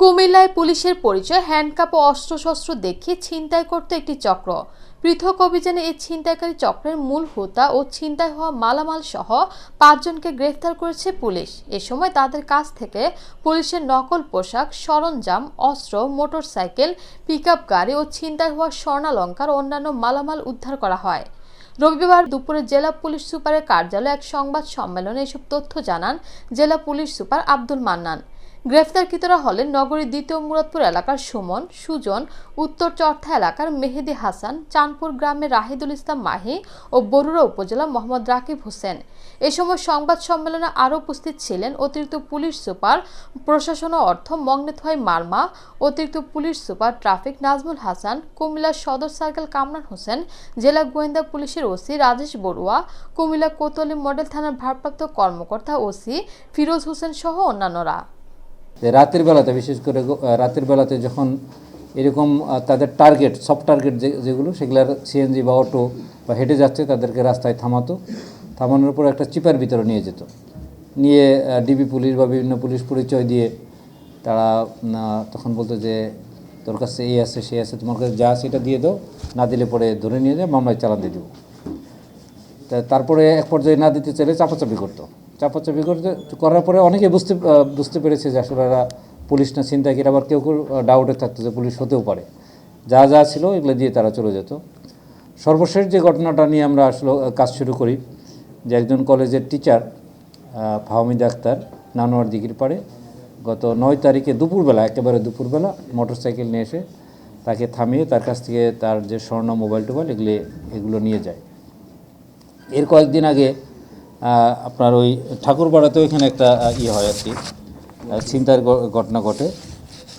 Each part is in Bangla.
কুমিল্লায় পুলিশের পরিচয়, হ্যান্ডকাপ ও অস্ত্রশস্ত্র দেখিয়ে ছিনতাই করত একটি চক্র। পৃথক অভিযানে এই ছিনতাইকারী চক্রের মূল হোতা ও ছিনতাই হওয়া মালামাল সহ পাঁচজনকে গ্রেফতার করেছে পুলিশ। এ সময় তাদের কাছ থেকে পুলিশের নকল পোশাক, সরঞ্জাম, অস্ত্র, মোটরসাইকেল, পিকআপ গাড়ি ও ছিনতাই হওয়া স্বর্ণালঙ্কার অন্যান্য মালামাল উদ্ধার করা হয়। রবিবার দুপুরে জেলা পুলিশ সুপারের কার্যালয়ে এক সংবাদ সম্মেলনে এসব তথ্য জানান জেলা পুলিশ সুপার আব্দুল মান্নান। গ্রেফতারকৃতরা হলেন নগরীর দ্বিতীয় মুরাদপুর এলাকার সুমন, সুজন, উত্তর চর্থা এলাকার মেহেদি হাসান, চাঁদপুর গ্রামের রাহিদুল ইসলাম মাহি ও বরুড়া উপজেলা মোহাম্মদ রাকিব হোসেন। এ সময় সংবাদ সম্মেলনে আরও উপস্থিত ছিলেন অতিরিক্ত পুলিশ সুপার, প্রশাসন অর্থ মগ্নেথয় মার্মা, অতিরিক্ত police super traffic Nazmul Hasan, Comilla Sadar circle Kamran Hossain, জেলা গোয়েন্দা পুলিশের ওসি রাজেশ বড়ুয়া, কুমিল্লা কোতোয়ালি মডেল থানার ভারপ্রাপ্ত কর্মকর্তা ওসি ফিরোজ হোসেন সহ অন্যান্যরা। রাতের বেলাতে, বিশেষ করে রাতের বেলাতে যখন এরকম তাদের টার্গেট সব টার্গেট যেগুলো, সেগুলার সিএনজি বা অটো বা হেঁটে যাচ্ছে, তাদেরকে রাস্তায় থামাতো। থামানোর পর একটা চিপার ভিতরে নিয়ে যেত। নিয়ে ডিবি পুলিশ বা বিভিন্ন পুলিশ পরিচয় দিয়ে তারা তখন বলতো যে, তোর কাছে এই আছে সে আছে, তোমার কাছে যা এটা দিয়ে দাও। না দিলে পরে ধরে নিয়ে যায় মামলায় চালান দিয়ে দেবো। তারপরে এক পর্যায়ে না দিতে চাইলে চাপাচাপি করতো। চাপাচাপি করতে করার পরে অনেকে বুঝতে বুঝতে পেরেছে যে আসলে এরা পুলিশ না চিন্তাকির আবার কেউ কেউ ডাউটে থাকতো যে পুলিশ হতেও পারে। যা যা ছিল এগুলো দিয়ে তারা চলে যেত। সর্বশেষ যে ঘটনাটা নিয়ে আমরা আসলে কাজ শুরু করি, যে একজন কলেজের টিচার ফাহমিদ আক্তার, নানোয়ার দিঘির পাড়ে, গত নয় তারিখে দুপুরবেলা, একেবারে দুপুরবেলা, মোটরসাইকেল নিয়ে এসে তাকে থামিয়ে তার কাছ থেকে তার যে স্বর্ণ মোবাইল টোবাইল এগুলি, এগুলো নিয়ে যায়। এর কয়েকদিন আগে আপনার ওই ঠাকুরপাড়াতেও এখানে একটা ইয়ে হয় আর কি ঘ- ঘটনা ঘটে।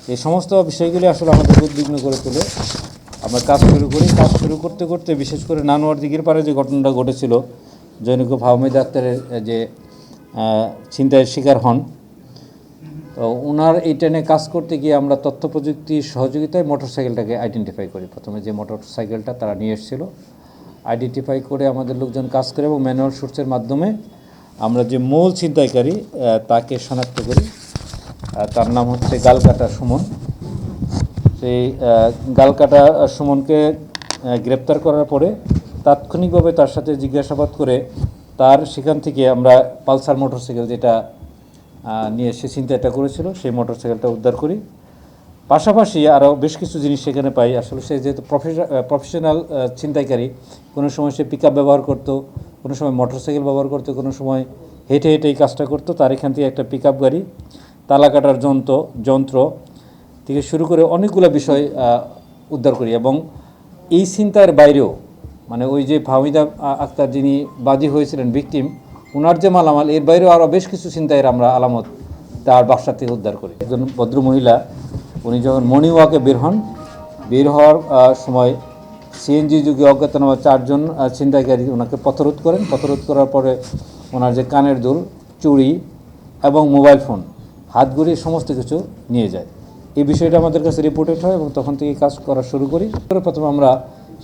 এই সমস্ত বিষয়গুলি আসলে আমাদের উদ্বিগ্ন করে তোলে। আমরা কাজ শুরু করি। কাজ শুরু করতে করতে বিশেষ করে নানোয়ার দিঘির পাড়ে যে ঘটনাটা ঘটেছিল, জৈনিক ফাহমিদ আক্তারের যে ছিনতাইয়ের শিকার হন, তো ওনার এই ট্রেনে কাজ করতে গিয়ে আমরা তথ্য প্রযুক্তির সহযোগিতায় মোটরসাইকেলটাকে আইডেন্টিফাই করি। প্রথমে যে মোটরসাইকেলটা তারা নিয়ে এসেছিল আইডেন্টিফাই করে আমাদের লোকজন কাজ করে এবং ম্যানুয়াল সোর্সের মাধ্যমে আমরা যে মূল ছিনতাইকারী তাকে শনাক্ত করি। তার নাম হচ্ছে গালকাটা সুমন। সেই গালকাটা সুমনকে গ্রেপ্তার করার পরে তাৎক্ষণিকভাবে তার সাথে জিজ্ঞাসাবাদ করে তার সেখান থেকে আমরা পালসার মোটরসাইকেল যেটা নিয়ে সে চিন্তাটা করেছিল, সেই মোটরসাইকেলটা উদ্ধার করি। পাশাপাশি আরও বেশ কিছু জিনিস সেখানে পাই। আসলে সে যেহেতু প্রফেশনাল ছিনতাইকারী, কোনো সময় সে পিক ব্যবহার করতো, কোনো সময় মোটরসাইকেল ব্যবহার করতো, কোনো সময় হেঁটে হেঁটে এই কাজটা করতো, তার এখান থেকে একটা পিক গাড়ি, তালা কাটার যন্ত্র যন্ত্র থেকে শুরু করে অনেকগুলো বিষয় উদ্ধার করি এবং এই চিন্তার বাইরেও মানে ওই যে ফাহমিদা আক্তার যিনি বাদী হয়েছিলেন ভিকটিম ওনার যে মালামাল, এর বাইরেও আরও বেশ কিছু চিন্তায়ের আমরা আলামত তার বাসা থেকে উদ্ধার করি। একজন ভদ্র মহিলা উনি যখন মর্নিং ওয়াকে বের হন, বের হওয়ার সময় সিএনজি যুগে অজ্ঞাতনামা চারজন ছিনতাইকারী ওনাকে পথরোধ করেন। পথরোধ করার পরে ওনার যে কানের দুল, চুড়ি এবং মোবাইল ফোন, হাত ঘুরিয়ে সমস্ত কিছু নিয়ে যায়। এই বিষয়টা আমাদের কাছে রিপোর্টেড হয় এবং তখন থেকে কাজ করা শুরু করি। প্রথমে আমরা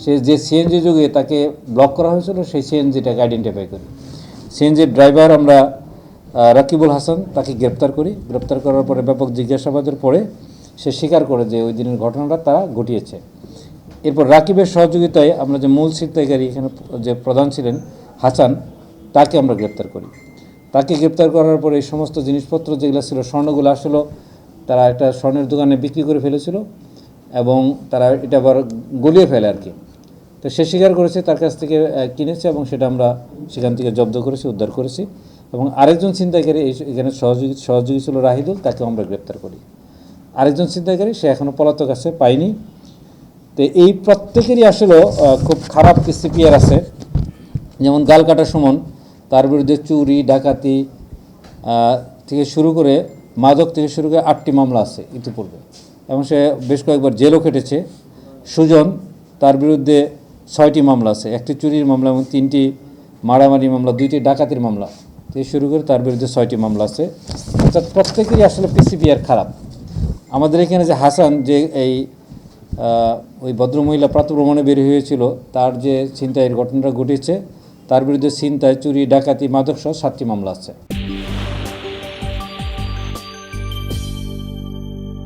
সে যে সিএনজি যুগে তাকে ব্লক করা হয়েছিল, সেই সিএনজিটাকে আইডেন্টিফাই করি। সিএনজির ড্রাইভার আমরা রাকিবুল হাসান তাকে গ্রেপ্তার করি। গ্রেপ্তার করার পরে ব্যাপক জিজ্ঞাসাবাদের পরে সে স্বীকার করে যে ওই দিনের ঘটনাটা তারা ঘটিয়েছে। এরপর রাকিবের সহযোগিতায় আমরা যে মূল ছিনতাইকারী এখানে যে প্রধান ছিলেন হাসান, তাকে আমরা গ্রেপ্তার করি। তাকে গ্রেপ্তার করার পরে এই সমস্ত জিনিসপত্র যেগুলো ছিল, স্বর্ণগুলো আসলো, তারা একটা স্বর্ণের দোকানে বিক্রি করে ফেলেছিল এবং তারা এটা আবার গলিয়ে ফেলে আর কি। তো সে স্বীকার করেছে, তার কাছ থেকে কিনেছে এবং সেটা আমরা সেখান থেকে জব্দ করেছি, উদ্ধার করেছি এবং আরেকজন ছিনতাইকারী এই এখানে সহযোগী সহযোগী ছিল রাহিদুল, তাকেও আমরা গ্রেপ্তার করি। আরেকজন ছিনতাইকারী, সে এখনও পলাতক আছে পাইনি তো এই প্রত্যেকেরই আসলে খুব খারাপ সিপিআর আছে। যেমন গাল কাটা সুমন, তার বিরুদ্ধে চুরি, ডাকাতি থেকে শুরু করে মাদক থেকে শুরু করে আটটি মামলা আছে ইতিপূর্বে। এবং সে বেশ কয়েকবার জেলও কেটেছে সুজন, তার বিরুদ্ধে ছয়টি মামলা আছে। একটি চুরির মামলা এবং তিনটি মারামারি মামলা, দুইটি ডাকাতির মামলা থেকে শুরু করে তার বিরুদ্ধে ছয়টি মামলা আছে। অর্থাৎ প্রত্যেকেরই আসলে পিসিপিআর খারাপ। আমাদের এখানে যে হাসান যে এই ওই ভদ্রমহিলা প্রাতভ্রমণে বের হয়েছিল, তার যে ছিনতাইয়ের ঘটনাটা ঘটেছে, তার বিরুদ্ধে ছিনতাই, চুরি, ডাকাতি, মাদকসহ সাতটি মামলা আছে।